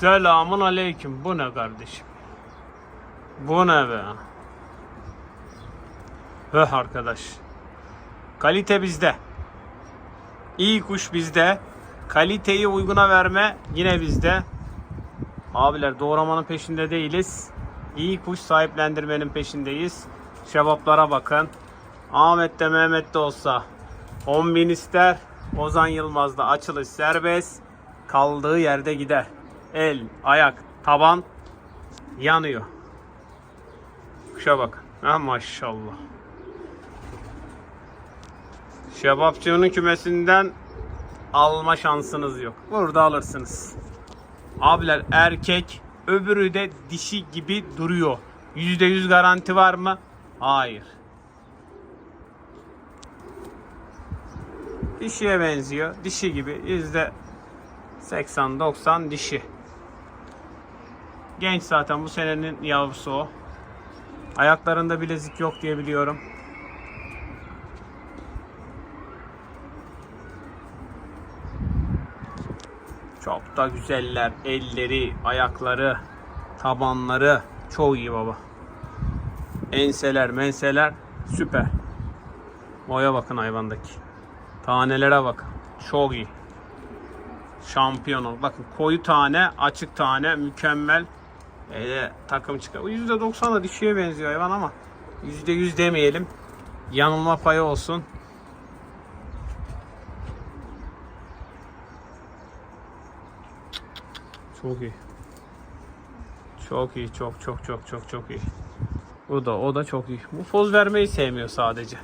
Selamun aleyküm. Bu ne kardeşim? Bu ne be? Höh arkadaş. Kalite bizde. İyi kuş bizde. Kaliteyi uyguna verme yine bizde. Abiler doğramanın peşinde değiliz. İyi kuş sahiplendirmenin peşindeyiz. Şebaplara bakın. Ahmet de Mehmet de olsa 10 bin ister. Ozan Yılmaz'da açılış serbest. Kaldığı yerde gider. El, ayak, taban yanıyor. Kuşa bak. Ha maşallah. Şebapçının kümesinden alma şansınız yok. Burada alırsınız. Abiler erkek, öbürü de dişi gibi duruyor. %100 garanti var mı? Hayır. Dişiye benziyor. Dişi gibi yüzde 80-90 dişi. Genç zaten bu senenin yavrusu o. Ayaklarında bilezik yok diye biliyorum. Çok da güzeller. Elleri, ayakları, tabanları çok iyi baba. Enseler, menseler süper. Boya bakın hayvandaki. Tanelere bakın. Çok iyi. Şampiyon ol. Bakın koyu tane, açık tane mükemmel. Ee, takım çıkar. O %90 da dişiye benziyor hayvan ama %100 demeyelim. Yanılma payı olsun. Çok iyi. Çok iyi. Çok çok çok çok çok iyi. O da o da çok iyi. Bu poz vermeyi sevmiyor sadece.